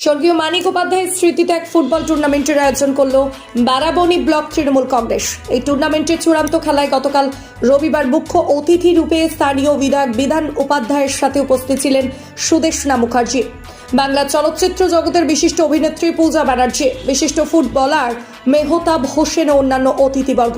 স্বর্গীয় মানিক উপাধ্যায়ের স্মৃতিতে এক ফুটবল টুর্নামেন্টের আয়োজন করল বারাবণী ব্লক তৃণমূল কংগ্রেস। এই টুর্নামেন্টের চূড়ান্ত খেলায় গতকাল রবিবার মুখ্য অতিথি রূপে স্থানীয় বিধায়ক বিধান উপাধ্যায়ের সাথে উপস্থিত ছিলেন সুদেশনা মুখার্জি। বাংলা চলচ্চিত্র জগতের বিশিষ্ট অভিনেত্রী পূজা ব্যানার্জি, বিশিষ্ট ফুটবলার মেহতাব হোসেন ও অন্যান্য অতিথিবর্গ।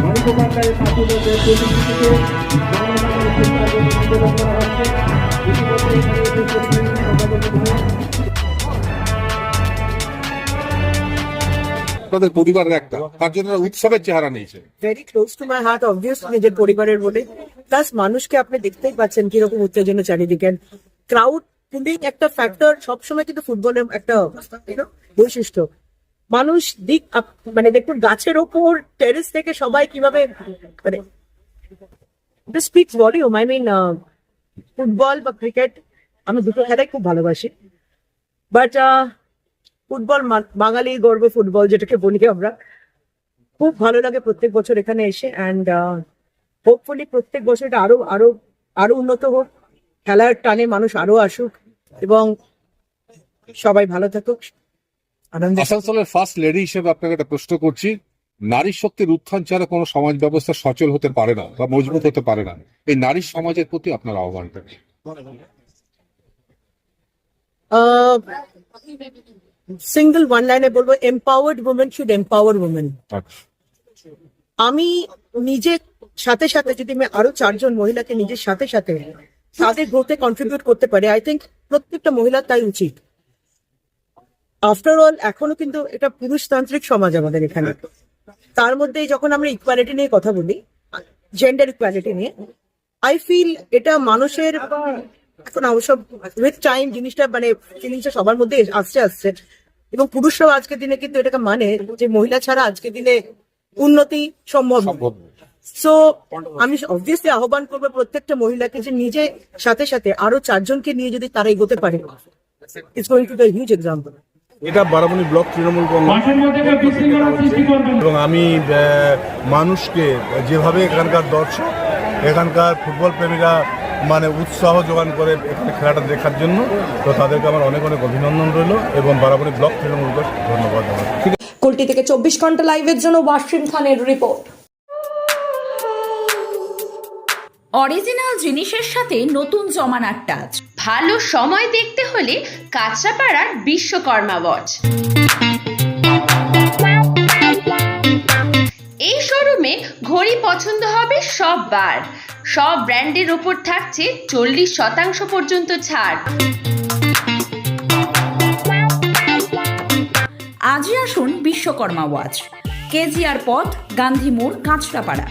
মানিকোপাধ্যায়ের ছাত্রদের পরিস্থিতিতে বাংলা আন্দোলন করা হচ্ছে আপনাদের পরিবারের একটা, তার জন্য উৎসবের চেহারা নিয়েছে। Very close to my heart obviously নিজের পরিবারের বলে। প্লাস মানুষকে আপনি দেখতেই পাচ্ছেন কীরকম উত্তেজনা চারিদিকে। ক্রাউড পুলিং একটা ফ্যাক্টর সবসময় কিন্তু ফুটবলের একটা বৈশিষ্ট্য। মানুষ দিক মানে দেখুন, গাছের ওপর টেরেস থেকে সবাই কীভাবে মানে speaks volume I mean football বা ক্রিকেট, আমি দুটো খেলাই খুব ভালোবাসি। বাট ফুটবল বাঙালি গর্ব ফুটবল, যেটাকে বলি আমরা। খুব ভালো লাগে প্রত্যেক বছর এখানে এসে অ্যান্ড হোপফুলি প্রত্যেক বছর এটা আরও আরও আরও উন্নত হোক, খেলার টানে মানুষ আরও আসুক এবং সবাই ভালো থাকুক। আসানসোলের ফার্স্ট লেডি হিসেবে আপনাকে একটা প্রশ্ন করছি। নারী শক্তির উত্থান ছাড়া কোনো সমাজ ব্যবস্থা সচল হতে পারে না বা মজবুত হতে পারে না এই নারী সমাজের প্রতি আপনার আহ্বানটা কি? সিঙ্গেল ওয়ান লাইনে বলব empowered women should empower women. আমি নিজে সাথে সাথে যদি আমি আরও চারজন মহিলাকে নিজের সাথে সাথে তাদের গ্রোথে কন্ট্রিবিউট করতে পারি আই থিঙ্ক প্রত্যেকটা মহিলার তাই উচিত আফটার অল এখনও কিন্তু এটা পুরুষতান্ত্রিক সমাজ আমাদের এখানে তার মধ্যে যখন আমরা ইকুয়ালিটি নিয়ে কথা বলি জেন্ডার ইকুয়ালিটি নিয়ে আই ফিল এটা মানুষের এখন অবশ্য উইথ টাইম জিনিসটা মানে ফিলিংসটা সবার মধ্যে আসছে আসছে। এবং পুরুষরাও আজকের দিনে কিন্তু এটাকে মানে যে মহিলা ছাড়া আজকের দিনে উন্নতি সম্ভব। সো আমি অবভিয়াসলি আহ্বান করব প্রত্যেকটা মহিলাকে যে নিজে সাথে সাথে আরও চারজনকে নিয়ে যদি তারা এগোতে পারে। It's going to the huge example এটা বারাবণী ব্লক তৃণমূল কংগ্রেস। এবং আমি মানুষকে যেভাবে এখানকার দর্শক এখানকার ফুটবল প্রেমীরা মানে উৎসাহ যোগান করে এখানে খেলাটা দেখার জন্য তো তাদেরকে আমার অনেক অনেক অভিনন্দন রইল এবং বারাবণী ব্লক তৃণমূল কংগ্রেস ধন্যবাদ জানাচ্ছি। কুলটি থেকে চব্বিশ ঘণ্টা লাইভের জন্য ওয়াসিম খানের রিপোর্ট। অরিজিনাল জিনিসের সাথে নতুন জমানার টাচ ভালো সময় দেখতে হলে কাঁচরাপাড়ার বিশ্বকর্মা ওয়াচ এই শোরুমে ঘড়ি পছন্দ হবে সব বার সব ব্র্যান্ডের ওপর থাকছে চল্লিশ শতাংশ পর্যন্ত ছাড়। আজই আসুন বিশ্বকর্মা ওয়াচ কেজিআর পথ, গান্ধী মোড়, কাঁচরাপাড়া।